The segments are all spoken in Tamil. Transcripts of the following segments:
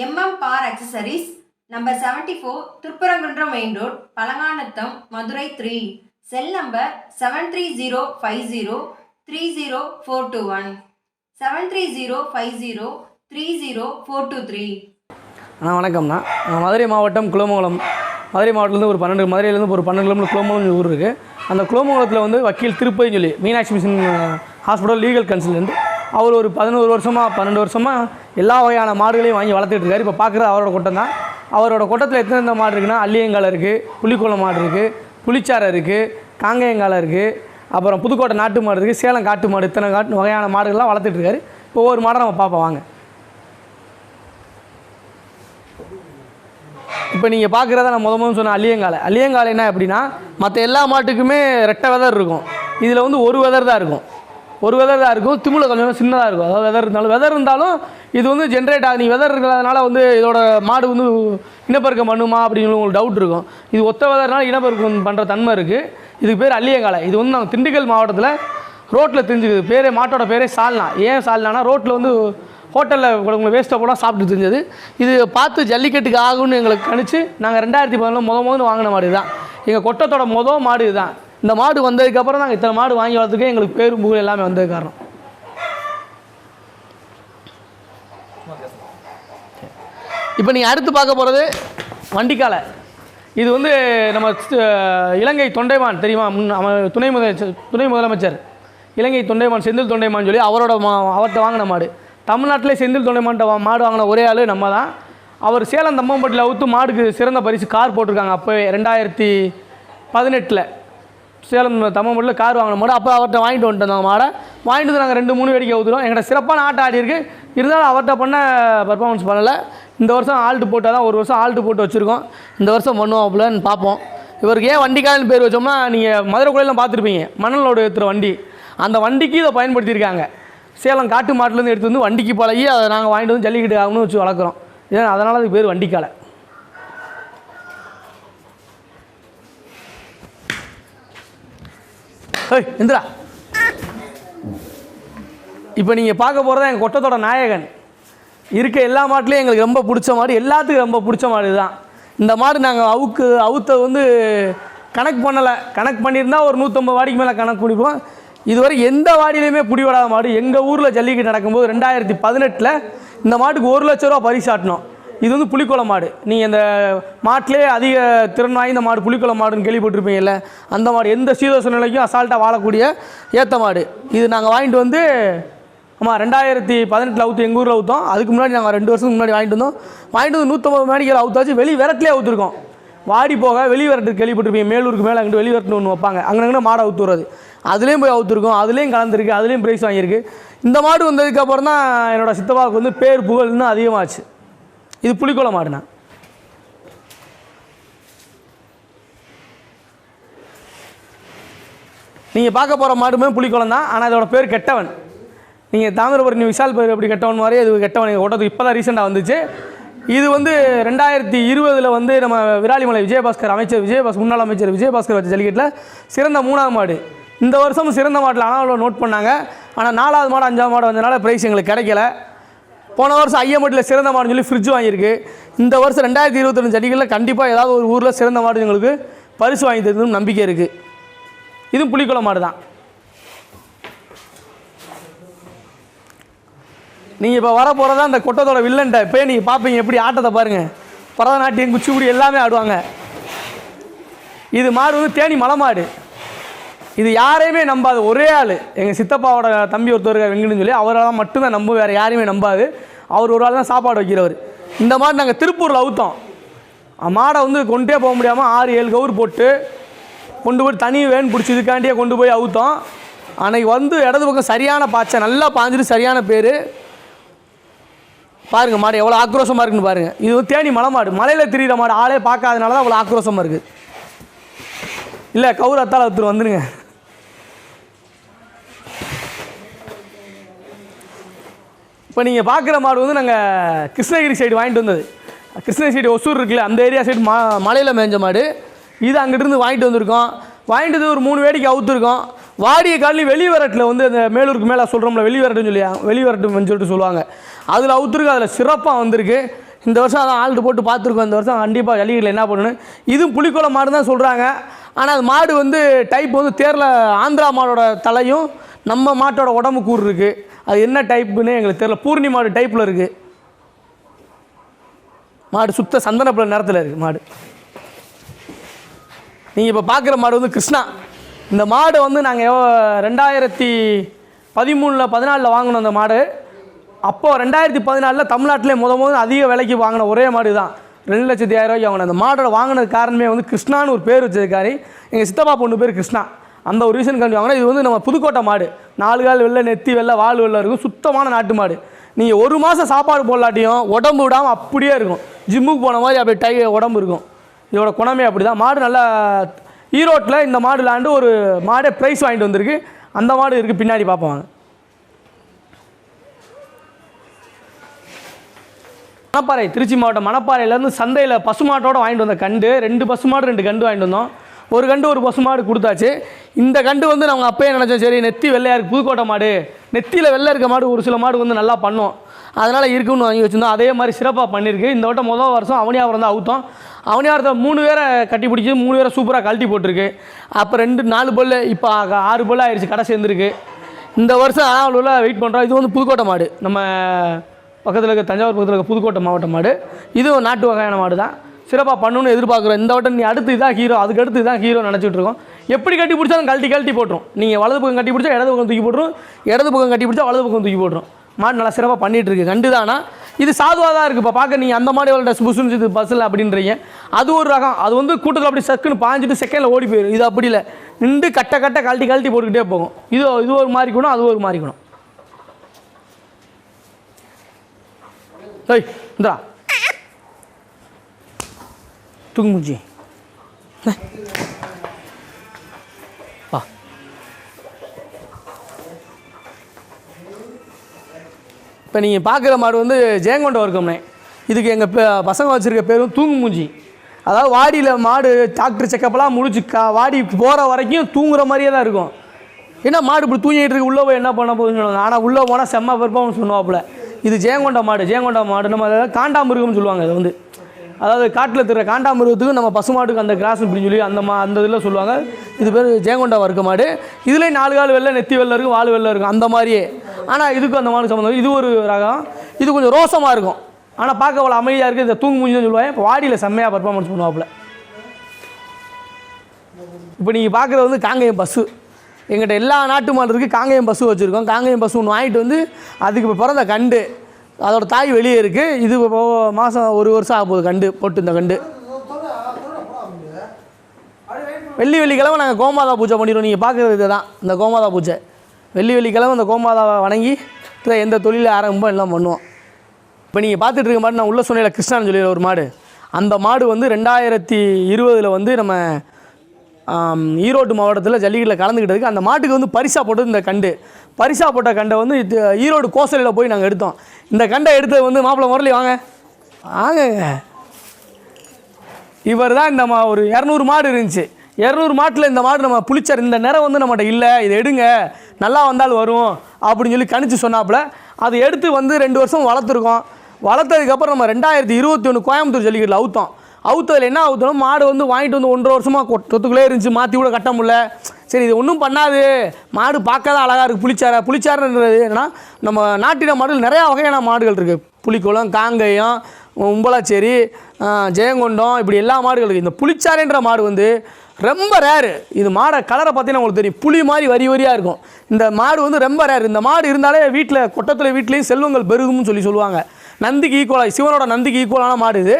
Accessories number seventy four Thiruparankundram main road Palanganatham Madurai three cell number seven three zero five zero three zero four two one seven three zero five zero three zero four two three அண்ணா வணக்கம்ண்ணா. நான் மதுரை மாவட்டம் குலமங்கலம். மதுரை மாவட்டத்துலேருந்து ஒரு பன்னெண்டு மதுரையிலேருந்து ஒரு பன்னெண்டு கிலோமீட்டர் குலமங்கலம் ஊர் இருக்குது அந்த குலமங்கலத்தில் வந்து வக்கீல் திருப்பதின்னு சொல்லி Meenakshi mission hospital legal consultant அவர் ஒரு பதினோரு வருஷமாக பன்னெண்டு வருஷமாக எல்லா வகையான மாடுகளையும் வாங்கி வளர்த்துட்டு இருக்காரு. இப்போ பார்க்குறது அவரோட கொட்டம் தான் அவரோட கொட்டத்தில் எத்தனை மாடு இருக்குன்னா அல்லியங்காலை இருக்குது புலிக்குளம் மாடு இருக்குது புளிச்சாரை இருக்குது காங்கேயங்காலை இருக்குது அப்புறம் புதுக்கோட்டை நாட்டு மாடு இருக்குது சேலம் காட்டு மாடு இத்தனை காட்டு வகையான மாடுகள்லாம் வளர்த்துட்ருக்காரு இப்போ ஒவ்வொரு மாடை நம்ம பார்ப்போம் வாங்க. இப்போ நீங்கள் பார்க்குறத நான் முத முதல் சொன்ன அள்ளியங்காலை அள்ளியங்காலை என்ன அப்படின்னா மற்ற எல்லா மாட்டுக்குமே ரெட்டை வெதர் இருக்கும். இதில் வந்து ஒரு வெதர் தான் இருக்கும். ஒரு வெதர் தான் இருக்கும். திமுல கொஞ்சம் சின்னதாக இருக்கும். அதாவது வெதர் இருந்தாலும் வெதர் இருந்தாலும் இது வந்து ஜென்ரேட் ஆகுது. நீ வெதர் இருக்கிறதுனால வந்து இதோட மாடு வந்து இனப்பெருக்கம் பண்ணுமா அப்படின்னு உங்களுக்கு டவுட் இருக்கும். இது ஒத்த வெதர்னால இனப்பெருக்கம் பண்ணுற தன்மை இருக்குது இதுக்கு பேர் அள்ளியங்காலை இது வந்து நாங்கள் திண்டுக்கல் மாவட்டத்தில் ரோட்டில் தெரிஞ்சுக்குது. பேரே மாட்டோட பேரே சால்னா. ஏன் சால்னானா ரோட்டில் வந்து ஹோட்டலில் உங்களுக்கு வேஸ்ட்டாக போட சாப்பிட்டு தெரிஞ்சது. இது பார்த்து ஜல்லிக்கட்டுக்கு ஆகும்னு எங்களுக்கு கணிச்சு நாங்கள் ரெண்டாயிரத்தி பதினொன்று முத முதல்னு வாங்கின மாடு தான் எங்கள் கொட்டத்தோட மொதல் மாடு இதுதான். இந்த மாடு வந்ததுக்கப்புறம் நாங்கள் இத்தனை மாடு வாங்கி வளர்த்துக்கே எங்களுக்கு பேரும் புகழ் எல்லாமே வந்தது காரணம். இப்போ நீங்கள் அடுத்து பார்க்க போகிறது வண்டிக்காலை. இது வந்து நம்ம இலங்கை தொண்டைமான் தெரியுமா? முன் அவன் துணை முதலமைச்சர் துணை முதலமைச்சர். இலங்கை தொண்டைமான் செந்தில் தொண்டைமான் சொல்லி அவரோட மா அவர்கிட்ட வாங்கின மாடு. தமிழ்நாட்டிலே செந்தில் தொண்டைமான்ட்ட மாடு வாங்கின ஒரே ஆள் நம்ம தான் அவர் சேலம் தம்மம்பட்டியில் அவுத்து மாடுக்கு சிறந்த பரிசு கார் போட்டிருக்காங்க அப்போவே ரெண்டாயிரத்தி பதினெட்டில். சேலம் தமிழ்மொழியில் கார் வாங்கின மாடு. அப்போ அவர்கிட்ட வாங்கிட்டு வந்துட்டோம் அந்த மாடை. வாங்கிட்டு வந்து நாங்கள் ரெண்டு மூணு வேடிக்கை ஊற்றுறோம் எங்கள்கிட்ட சிறப்பான ஆட்டம் ஆடி இருக்கு. இருந்தாலும் அவர்கிட்ட பண்ண பர்ஃபார்மன்ஸ் பண்ணலை. இந்த வருஷம் ஆல்ட்டு போட்டால் தான் ஒரு வருஷம் ஆல்ட்டு போட்டு வச்சுருக்கோம். இந்த வருஷம் பண்ணுவோம் அப்படின்னு பார்ப்போம். இவருக்கு ஏன் வண்டிக்காரன் பேர் வச்சோம்னா நீங்கள் மதுரை கோயிலாம் பார்த்துருப்பீங்க. மணல் லோடு ஏற்றுற வண்டி. அந்த வண்டிக்கு இதை பயன்படுத்தியிருக்காங்க. சேலம் காட்டு மாட்டிலேருந்து எடுத்து வந்து வண்டிக்கு பழகி அதை நாங்கள் வாங்கிட்டு வந்து ஜல்லிக்கட்டு ஆகணும்னு வச்சு வளர்க்குறோம். ஏன்னா அதனால் அதுக்கு பேர் வண்டிக்காலை. ஏய் இந்திரா. இப்போ நீங்கள் பார்க்க போகிறதா எங்கள் கொட்டத்தோட நாயகன். இருக்க எல்லா மாட்டிலையும் எங்களுக்கு ரொம்ப பிடிச்ச மாடு எல்லாத்துக்கும் ரொம்ப பிடிச்ச மாடு தான் இந்த மாடு நாங்கள் அவுக்கு அவுத்த வந்து கணக்கு பண்ணலை. கணக்கு பண்ணியிருந்தால் ஒரு நூற்றம்பது வாடிக்கு மேலே கணக்கு பிடிப்போம். இதுவரை எந்த வாடியிலையுமே பிடிபடாத மாடு. எங்கள் ஊரில் ஜல்லிக்கட்டு நடக்கும்போது ரெண்டாயிரத்தி பதினெட்டில் இந்த மாட்டுக்கு ஒரு லட்ச ரூபா பரிசாட்டினோம் இது வந்து புலிக்குளம் மாடு. நீங்கள் இந்த மாட்டிலே அதிக திறன் வாய்ந்த மாடு புலிக்குளம் மாடுன்னு கேள்விப்பட்டிருப்பீங்கல்ல அந்த மாடு எந்த சீதோஷ நிலைக்கும் அசால்ட்டாக வாழக்கூடிய ஏற்ற மாடு. இது நாங்கள் வாங்கிட்டு வந்து ஆமாம் ரெண்டாயிரத்தி பதினெட்டில் அவுத்து எங்கள் ஊரில் அவுத்தோம். அதுக்கு முன்னாடி நாங்கள் ரெண்டு வருஷத்துக்கு முன்னாடி வாங்கிட்டு வந்தோம். வாங்கிட்டு வந்து நூற்றம்பது மணிக்கு அவுத்தாச்சு. வெளி விரட்டிலே அவுத்துருக்கோம். வாடி போக வெளி விரட்டு கேள்விப்பட்டிருப்பீங்க. மேலூருக்கு மேலே அங்கிட்டு வெளி விரட்டுன்னு ஒன்று வைப்பாங்க. அங்கே மாடை அவுத்துறது. அதுலேயும் போய் அவுத்துருக்கோம். அதுலேயும் கலந்துருக்கு. அதுலேயும் ப்ரைஸ் வாங்கியிருக்கு. இந்த மாடு வந்ததுக்கப்புறம் தான் என்னோட சித்தப்பாவுக்கு வந்து பேர் புகழ் இன்னும் அதிகமாச்சு. இது புலிக்குளம் மாடுண்ணா நீங்கள் பார்க்க போகிற மாடுமே புலிக்குளம் தான் ஆனால் இதோட பேர் கெட்டவன். நீங்கள் தாமிரபரணி விஷால் பேர் எப்படி கெட்டவன் மாதிரி இது கெட்டவன். ஓட்டத்துக்கு இப்போ தான் ரீசெண்டாக வந்துச்சு. இது வந்து ரெண்டாயிரத்தி இருபதில் வந்து நம்ம விராலிமலை விஜயபாஸ்கர் அமைச்சர் விஜயபாஸ் முன்னாள் அமைச்சர் விஜயபாஸ்கர் வச்ச ஜல்லிக்கட்டில் சிறந்த மூணாவது மாடு. இந்த வருஷம் சிறந்த மாட்டில் ஆனால் நோட் பண்ணாங்க. ஆனால் நாலாவது மாடு அஞ்சாவது மாடு வந்தனால ப்ரைஸ் எங்களுக்கு கிடைக்கல. போன வருஷம் ஐயம்பட்டியில் சிறந்த மாடுன்னு சொல்லி ஃப்ரிட்ஜ் வாங்கியிருக்கு. இந்த வருஷம் ரெண்டாயிரத்தி இருபத்தொன்று அடிகளில் கண்டிப்பாக ஏதாவது ஒரு ஊரில் சிறந்த மாடு எங்களுக்கு பரிசு வாங்கி தருதுன்னு நம்பிக்கை இருக்குது இதுவும் புலிக்குளம் மாடு தான். நீங்கள் இப்போ வர போகிறதா அந்த கொட்டத்தோட வில்லன்ட்ட இப்போ நீங்கள் பார்ப்பீங்க எப்படி ஆட்டத்தை பாருங்கள் பரதநாட்டியம் குச்சிப்புடி எல்லாமே ஆடுவாங்க. இது மாடு வந்து தேனி மலை மாடு. இது யாரையுமே நம்பாது. ஒரே ஆள். எங்கள் சித்தப்பாவோட தம்பி ஒருத்தர் இருக்கார் வெங்கன்னு சொல்லி அவரால் மட்டும்தான் நம்ப வேறு யாரையுமே நம்பாது. அவர் ஒரு ஆள் தான் சாப்பாடு வைக்கிறவர். இந்த மாதிரி நாங்கள் திருப்பூரில் அவுத்தோம். மாடை வந்து கொண்டே போக முடியாமல் ஆறு ஏழு கவுர் போட்டு கொண்டு போய் தனி வேன் பிடிச்சி இதுக்காண்டியே கொண்டு போய் அவுத்தோம். அன்னைக்கு வந்து இடது பக்கம் சரியான பாய்ச்சல் நல்லா பாஞ்சிட்டு சரியான பேர். பாருங்கள் மாடு எவ்வளோ ஆக்ரோஷமாக இருக்குன்னு பாருங்கள் இது தேனி மலை மாடு. மலையில் திரியிற மாடு. ஆளே பார்க்காதனால தான் அவ்வளோ ஆக்ரோஷமாக இருக்குது இல்லை கவுர் அத்தால ஒருத்தர் வந்துடுங்க இப்போ நீங்கள் பார்க்குற மாடு வந்து நாங்கள் கிருஷ்ணகிரி சைடு வாங்கிட்டு வந்தது. கிருஷ்ணகிரி சைடு ஒசூர் இருக்குல்ல அந்த ஏரியா சைடு மா மலையில் மேய்ஞ்ச மாடு. இது அங்கிட்டிருந்து வாங்கிட்டு வந்திருக்கோம். வாங்கிட்டு வந்து ஒரு மூணு வேடிக்கை அவுத்துருக்கோம். வாடிய காலனி வெளிவரட்டில் வந்து அந்த மேலூருக்கு மேலே சொல்கிறோம்ல வெளி வரட்டுன்னு சொல்லி வெளி வரட்டுன்னு சொல்லிட்டு சொல்லுவாங்க. அதில் அவுத்துருக்கு அதில் சிறப்பாக வந்திருக்கு. இந்த வருஷம் அதான் ஆல்ட்டு போட்டு பார்த்துருக்கோம் இந்த வருஷம் கண்டிப்பாக ஜல்லிக்கட்டில் என்ன பண்ணணும்? இதுவும் புலிக்குளம் மாடு தான் சொல்கிறாங்க ஆனால் அது மாடு வந்து டைப் வந்து தேரில் ஆந்திரா மாடோட தலையும் நம்ம மாட்டோட உடம்பு கூறு இருக்குது அது என்ன டைப்புன்னு எங்களுக்கு தெரியல. பூர்ணி மாடு டைப்பில் இருக்குது மாடு சுத்த சந்தனப்பில் நேரத்தில் இருக்குது மாடு. நீங்கள் இப்போ பார்க்குற மாடு வந்து கிருஷ்ணா. இந்த மாடு வந்து நாங்கள் ரெண்டாயிரத்தி பதிமூணில் பதினாலில் வாங்கினோம் அந்த மாடு. அப்போது ரெண்டாயிரத்தி பதினாலில் தமிழ்நாட்டிலே முத முதல் அதிக விலைக்கு வாங்கின ஒரே மாடு தான் ரெண்டு லட்சத்தி ஆயிரம் ரூபாய்க்கு வாங்கினேன் அந்த மாடோட வாங்கினது காரணமே வந்து கிருஷ்ணான்னு ஒரு பேர் வச்சதுக்காரி எங்கள் சித்தப்பா பொண்ணு பேர் கிருஷ்ணா. அந்த ஒரு ரீசன் கண்டி வாங்கினா இது வந்து நம்ம புதுக்கோட்டை மாடு. நாலு கால் வெள்ளை நெத்தி வெள்ளை வால் வெள்ளை இருக்கும். சுத்தமான நாட்டு மாடு. நீங்கள் ஒரு மாதம் சாப்பாடு போடலாட்டியும் உடம்பு விடாமல் அப்படியே இருக்கும். ஜிம்முக்கு போன மாதிரி அப்படியே டை உடம்பு இருக்கும். இதோட குணமே அப்படி தான் மாடு நல்லா ஈரோட்டில் இந்த மாடு விளாண்டு ஒரு மாடே ப்ரைஸ் வாங்கிட்டு வந்திருக்கு. அந்த மாடு இருக்குது பின்னாடி பார்ப்பாங்க மணப்பாறை திருச்சி மாவட்டம் மணப்பாறையிலேருந்து சந்தையில் பசுமாட்டோடு வாங்கிட்டு வந்த கண்டு. ரெண்டு பசுமாடு ரெண்டு கண்டு வாங்கிட்டு வந்தோம். ஒரு கண்டு ஒரு பசு மாடு கொடுத்தாச்சு. இந்த கண்டு வந்து நாங்கள் அப்பயே நினச்சோம் சரி நெத்தி வெள்ளையா இருக்குது புதுக்கோட்டை மாடு. நெத்தியில் வெள்ளை இருக்க மாடு ஒரு சில மாடு வந்து நல்லா பண்ணும். அதனால் இருக்குன்னு வாங்கி வச்சுருந்தோம். அதே மாதிரி சிறப்பாக பண்ணியிருக்கு இந்த வட்டம் முதல் வருஷம் அவனியாவரம் தான் அவுத்தோம். அவனியாபுரத்தில் மூணு பேரை கட்டி பிடிச்சி மூணு பேரை சூப்பராக கழட்டி போட்டிருக்கு. அப்போ ரெண்டு நாலு பொல்லு இப்போ ஆறு பல் ஆயிடுச்சு கடை சேர்ந்துருக்கு. இந்த வருஷம் ஆவலூரில் வெயிட் பண்ணுறோம் இது வந்து புதுக்கோட்டை மாடு. நம்ம பக்கத்தில் இருக்க தஞ்சாவூர் பக்கத்தில் இருக்க புதுக்கோட்டை மாவட்ட மாடு. இதுவும் நாட்டு வகையான மாடு தான். சிறப்பாக பண்ணணும்னு எதிர்பார்க்குறோம் இந்த வட்டம் நீ அடுத்து இதான் ஹீரோ அதுக்கு அடுத்து இதான் ஹீரோ நினச்சிட்டு இருக்கோம். எப்படி கட்டி பிடிச்சாலும் கழட்டி கழட்டி போட்டுரும். நீங்கள் வலது பக்கம் கட்டி பிடிச்சா இடது பக்கம் தூக்கி போட்டுரும். இடது பக்கம் கட்டி பிடிச்சா வலது பக்கம் தூக்கி போட்டுரும். மாடு நல்லா சிறப்பாக பண்ணிகிட்டு இருக்கு. கண்டு தானா? இது சாதுவாக தான் இருக்குது இப்போ பார்க்க நீங்கள் அந்த மாதிரி எவ்வளோ புசுன்னு இது பஸ்ஸில் அப்படின்றீங்க. அது ஒரு ரகம். அது வந்து கூட்டத்தில் அப்படி சக்குன்னு பாஞ்சிட்டு செகண்டில் ஓடி போயிடும் இது அப்படி இல்லை. நின்று கட்ட கட்ட கழட்டி கழட்டி போட்டுக்கிட்டே போகும். இது இது ஒரு மாறிக்கணும் அது ஒரு மாறிக்கணும் ஏய் இந்தா. தூக்கு முடிஞ்சி வா இப்போ நீங்கள் பார்க்குற மாடு வந்து ஜெயங்கொண்ட வர்க்கம்னே. இதுக்கு எங்கள் பசங்க வச்சுருக்க பேரும் தூங்கு மூஞ்சி. அதாவது வாடியில் மாடு டாக்டர் செக்கப்பெல்லாம் முடிச்சு கா வாடி போகிற வரைக்கும் தூங்குற மாதிரியே தான் இருக்கும். ஏன்னா மாடு இப்படி தூங்கிட்டு இருக்கு உள்ளே போய் என்ன பண்ண போகுதுன்னு சொல்லுவாங்க. ஆனால் உள்ளே போனால் செம்ம பெர்ஃபார்மன்ஸ் பண்ணுவாப்புல. இது ஜெயங்கொண்ட மாடு ஜெயங்கொண்ட மாடு நம்ம அதாவது காண்டாமிருகம்னு சொல்லுவாங்க அது வந்து. அதாவது காட்டில் திற காண்டாமிருகத்துக்கு நம்ம பசுமாட்டுக்கு அந்த கிராஸ் இப்படின்னு சொல்லி அந்த மா அந்த இதில் சொல்லுவாங்க. இது பேர் ஜெயங்கொண்டா வர்க்க மாடு. இதுலேயும் நாலு கால் வெள்ளை நெத்தி வெள்ளை இருக்கும் வால் வெள்ளை இருக்கும் அந்த மாதிரியே. ஆனால் இதுக்கும் அந்த மாடு சம்மந்தம் இது ஒரு ரகம். இது கொஞ்சம் ரோசமாக இருக்கும். ஆனால் பார்க்க அவ்வளோ அமைதியாக இருக்குது இந்த தூங்கு மூஞ்சின்னு சொல்லுவாங்க. இப்போ வாடியில் செம்மையாக பர்ஃபார்மன்ஸ் பண்ணுவாப்புல. இப்போ நீங்கள் பார்க்குறது வந்து காங்கேயம் பஸ்ஸு எங்கிட்ட எல்லா நாட்டு மாடு இருக்குது காங்கேயம் பஸ்ஸு வச்சுருக்கோம். காங்கேயம் பஸ்ஸு ஒன்று வாங்கிட்டு வந்து அதுக்கு இப்போ பிறந்த கண்டு. அதோட தாய் வெளியே இருக்குது இது மாதம் ஒரு வருஷம் ஆக போகுது கண்டு போட்டு இந்த கண்டு. வெள்ளி வெள்ளிக்கிழமை நாங்கள் கோமாதா பூஜை பண்ணிடுவோம். நீங்கள் பார்க்குறது இதுதான் இந்த கோமாதா பூஜை. வெள்ளி வெள்ளிக்கிழமை இந்த கோமாதாவை வணங்கி இதில் எந்த தொழிலில் ஆரம்பம் எல்லாம் பண்ணுவோம். இப்போ நீங்கள் பார்த்துட்டு இருக்க நான் உள்ளே சொன்னையில் கிருஷ்ணான்னு சொல்லி ஒரு மாடு. அந்த மாடு வந்து ரெண்டாயிரத்தி இருபதில் வந்து நம்ம ஈரோடு மாவட்டத்தில் ஜல்லிக்கட்டில் கலந்துக்கிட்டதுக்கு அந்த மாட்டுக்கு வந்து பரிசாக போட்டது இந்த கண்டு. பரிசாக போட்ட கண்டை வந்து ஈரோடு கோசலையில் போய் நாங்கள் எடுத்தோம். இந்த கண்டை எடுத்தது வந்து மாப்பிள்ளை முரளி வாங்க. வாங்கங்க இவர் தான் இந்த மா ஒரு இரநூறு மாடு இருந்துச்சு. இரநூறு மாட்டில் இந்த மாடு நம்ம புளிச்சார் இந்த நிறம் வந்து நம்மகிட்ட இல்லை இதை எடுங்க. நல்லா வந்தால் வரும் அப்படின்னு சொல்லி கணிச்சு சொன்னாப்புல. அதை எடுத்து வந்து ரெண்டு வருஷம் வளர்த்துருக்கோம். வளர்த்ததுக்கப்புறம் நம்ம ரெண்டாயிரத்தி இருபத்தி ஒன்று கோயம்புத்தூர் ஜல்லிக்கட்டில் அவுத்தோம். அவுத்ததில் என்ன அவுத்தணும் மாடு வந்து வாங்கிட்டு வந்து ஒன்றரை வருஷமாக சொத்துக்குள்ளே இருந்துச்சு மாற்றி கூட கட்ட முடியல. சரி இது ஒன்றும் பண்ணாது. மாடு பார்க்க தான் அழகாக இருக்குது புளிச்சாரை புளிச்சாரன்றது என்னன்னா நம்ம நாட்டின மாடுகள் நிறையா வகையான மாடுகள் இருக்குது புளிக்குளம் காங்கேயம் உம்பலாச்சேரி ஜெயங்கொண்டம் இப்படி எல்லா மாடுகள் இருக்குது இந்த புளிச்சாறுன்ற மாடு வந்து ரொம்ப ரேரு இது மாடை கலரை பார்த்தீங்கன்னா உங்களுக்கு தெரியும். புளி மாதிரி வரி வரியாக இருக்கும். இந்த மாடு வந்து ரொம்ப ரேர் இந்த மாடு இருந்தாலே வீட்டில் கொட்டத்தில் வீட்லேயும் செல்வங்கள் பெருகும்னு சொல்லி சொல்லுவாங்க. நந்திக்கு ஈக்குவலாக சிவனோட நந்திக்கு ஈக்குவலான மாடு இது.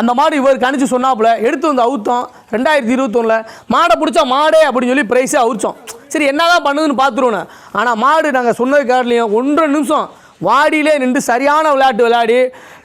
அந்த மாடு இவர் கணிச்சு சொன்னாப்புல எடுத்து வந்து அவுத்தோம். ரெண்டாயிரத்தி இருபத்தொன்னில் மாடை பிடிச்சா மாடே அப்படின்னு சொல்லி ப்ரைஸே அவுச்சோம். சரி என்னதான் பண்ணுதுன்னு பார்த்துருவோன்னு. ஆனால் மாடு நாங்கள் சொன்னது காட்டிலையும் ஒன்றரை நிமிஷம் வாடியிலே நின்று சரியான விளையாட்டு விளையாடி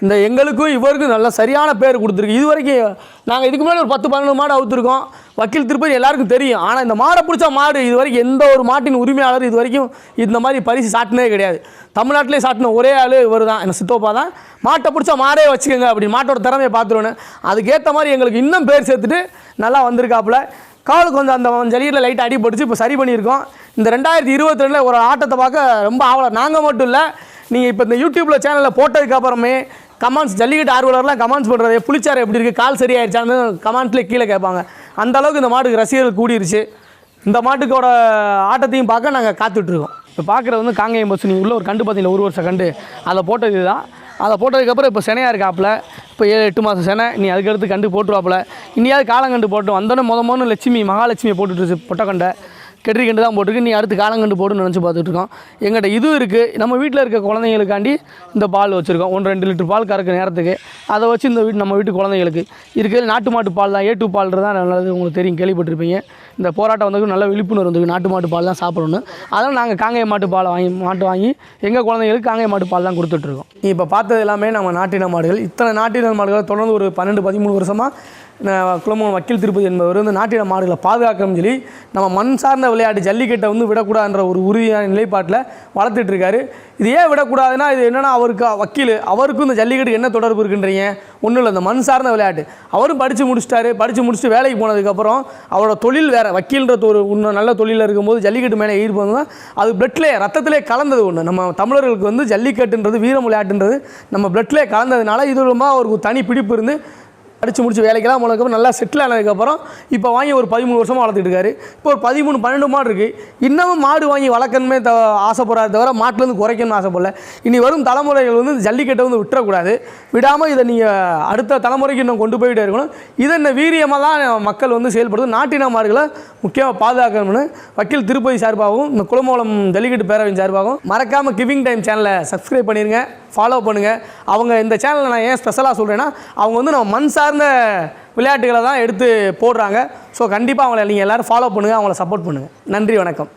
இந்த எங்களுக்கும் இவருக்கும் நல்ல சரியான பேர் கொடுத்துருக்கு. இது வரைக்கும் நாங்கள் இதுக்கு முன்னாடி ஒரு பத்து பன்னெண்டு மாடு அவுத்துருக்கோம். வக்கீல் திருப்பதி எல்லாருக்கும் தெரியும். ஆனால் இந்த மாடை பிடிச்ச மாடு. இது வரைக்கும் எந்த ஒரு மாட்டின் உரிமையாளர் இது வரைக்கும் இந்த மாதிரி பரிசு சாட்டினதே கிடையாது. தமிழ்நாட்டிலே சாட்டின ஒரே ஆள் இவர் தான் என்ன சித்தோப்பா தான்? மாட்டை பிடிச்ச மாடே வச்சுக்கோங்க அப்படின்னு மாட்டோட திறமையை பார்த்துருவேன்னு. அதுக்கேற்ற மாதிரி எங்களுக்கு இன்னும் பேர் சேர்த்துட்டு நல்லா வந்திருக்காப்புல. காலுக்கு கொஞ்சம் அந்த ஜலியில் லைட்டாக அடிபட்டுச்சு இப்போ சரி பண்ணியிருக்கோம். இந்த ரெண்டாயிரத்தி இருபத்தி ரெண்டில் ஒரு ஆட்டத்தை பார்க்க ரொம்ப ஆவலம் நாங்கள் மட்டும் இல்லை நீங்கள் இப்போ இந்த யூடியூப்பில் சேனலில் போட்டதுக்கப்புறமே கமெண்ட்ஸ் ஜல்லிக்கட்டு ஆர்வலர்லாம் கமெண்ட்ஸ் பண்ணுறது புளிச்சாறு எப்படி இருக்குது கால் சரியாயிருச்சான்னு கமெண்ட்லேயே கீழே கேட்பாங்க. அந்த அளவுக்கு இந்த மாட்டுக்கு ரசிகர்கள் கூடிருச்சு. இந்த மாட்டுக்கோட ஆட்டத்தையும் பார்க்க நாங்கள் காத்துட்ருக்கோம். இப்போ பார்க்குறது வந்து காங்கேயம் பஸ். நீங்கள் உள்ள ஒரு கண்டு பார்த்தீங்களா ஒரு வருஷம் கண்டு. அதை போட்டது இதுதான். அதை போட்டதுக்கப்புறம் இப்போ செனையாக இருக்காப்புல. இப்போ ஏழு எட்டு மாதம் செனை. நீ அதுக்கடுத்து கண்டு போட்டுருவாப்புல. இனியாவது காலங்கண்டு போட்டோம். வந்தோடனே முத முதல்ல லட்சுமி மகாலட்சுமியை போட்டுட்டு பொட்டக்கண்டை. கெட்ரி கண்டு தான் போட்டிருக்கு. நீ அடுத்து காலங்கண்டு போடுன்னு நினச்சி பார்த்துட்ருக்கோம். எங்கிட்ட இதுவும் இருக்குது நம்ம வீட்டில் இருக்க குழந்தைங்களுக்காண்டி இந்த பால் வச்சுருக்கோம். ஒன்று ரெண்டு லிட்டர் பால் கறக்கிற நேரத்துக்கு. அதை வச்சு இந்த வீட்டு நம்ம வீட்டு குழந்தைங்களுக்கு இருக்கிறது நாட்டு மாட்டு பால் தான். ஏ டூ பால் தான் நல்லது. உங்களுக்கு தெரியும். கேள்விப்பட்டிருப்பீங்க. இந்த போராட்டம் வந்து நல்ல விழிப்புணர்வு வந்து நாட்டு மாட்டு பால் தான் சாப்பிடணும் அதனால் நாங்கள் காங்கேய மாட்டு பாலை வாங்கி மாட்டு வாங்கி எங்கள் குழந்தைங்களுக்கு காங்கேய மாட்டு பால் தான் கொடுத்துட்ருக்கோம். இப்போ பார்த்தது எல்லாமே நம்ம நாட்டின மாடுகள். இத்தனை நாட்டின மாடுகள் தொடர்ந்து ஒரு பன்னெண்டு பதிமூணு வருஷமாக நான் வக்கீல் திருப்பதி என்பவர் வந்து நாட்டின மாடுகளை பாதுகாக்கணும்னு சொல்லி நம்ம மண் சார்ந்த விளையாட்டு ஜல்லிக்கட்டை வந்து விடக்கூடாதுன்ற ஒரு உறுதியான நிலைப்பாட்டில் வளர்த்துட்டு இருக்காரு இது ஏன் விடக்கூடாதுன்னா இது என்னென்னா அவருக்கு வக்கீல் அவருக்கும் இந்த ஜல்லிக்கட்டுக்கு என்ன தொடர்பு இருக்குன்றீங்க? ஒன்றும் இல்லை இந்த மண் சார்ந்த விளையாட்டு. அவரும் படித்து முடிச்சிட்டாரு. படித்து முடிச்சுட்டு வேலைக்கு போனதுக்கப்புறம் அவரோட தொழில் வேறு. வக்கீல்ன்ற ஒரு இன்னும் நல்ல தொழிலில் இருக்கும்போது ஜல்லிக்கட்டு மேலே ஈர்ப்பு வந்து அது பிளட்லே ரத்தத்திலே கலந்தது ஒன்று நம்ம தமிழர்களுக்கு வந்து ஜல்லிக்கட்டுன்றது வீர விளையாட்டுன்றது நம்ம பிளட்லேயே கலந்ததுனால இது மூலமாக அவருக்கு தனி பிடிப்பு இருந்து அடித்து முடிச்சு வேலைக்கெல்லாம் போனதுக்கப்புறம் நல்லா செட்டில் ஆனதுக்கப்புறம் இப்போ வாங்கி ஒரு பதிமூணு வருஷமாக வளர்த்துட்டு இருக்காரு இப்போ ஒரு பதிமூணு பன்னெண்டு மாடு இருக்குது இன்னமும் மாடு வாங்கி வளர்க்கணுமே த ஆசைப்படுறாரு தவிர மாட்டிலேருந்து குறைக்கணும்னு ஆசைப்படல. இனி வரும் தலைமுறைகள் வந்து ஜல்லிக்கட்டை வந்து விட்டுறக்கூடாது. விடாமல் இதை நீங்கள் அடுத்த தலைமுறைக்கு இன்னும் கொண்டு போயிட்டே இருக்கணும். இதை இந்த வீரியமாக தான் மக்கள் வந்து செயல்படுது நாட்டின மாடுகளை முக்கியமாக பாதுகாக்கணும்னு வக்கீல் திருப்பதி சார்பாகவும் இந்த குளமோளம் ஜல்லிக்கட்டு பேரவையின் சார்பாகவும் மறக்காமல் கிவிங் டைம் சேனலை சப்ஸ்கிரைப் பண்ணிடுங்க ஃபாலோ பண்ணுங்கள் அவங்க இந்த சேனலை நான் ஏன் ஸ்பெஷலாக சொல்கிறேன்னா அவங்க வந்து நம்ம மண் சார்ந்த விளையாட்டுகளை தான் எடுத்து போடுறாங்க. ஸோ கண்டிப்பாக அவங்கள நீங்கள் எல்லோரும் ஃபாலோ பண்ணுங்கள் அவங்கள சப்போர்ட் பண்ணுங்கள் நன்றி வணக்கம்.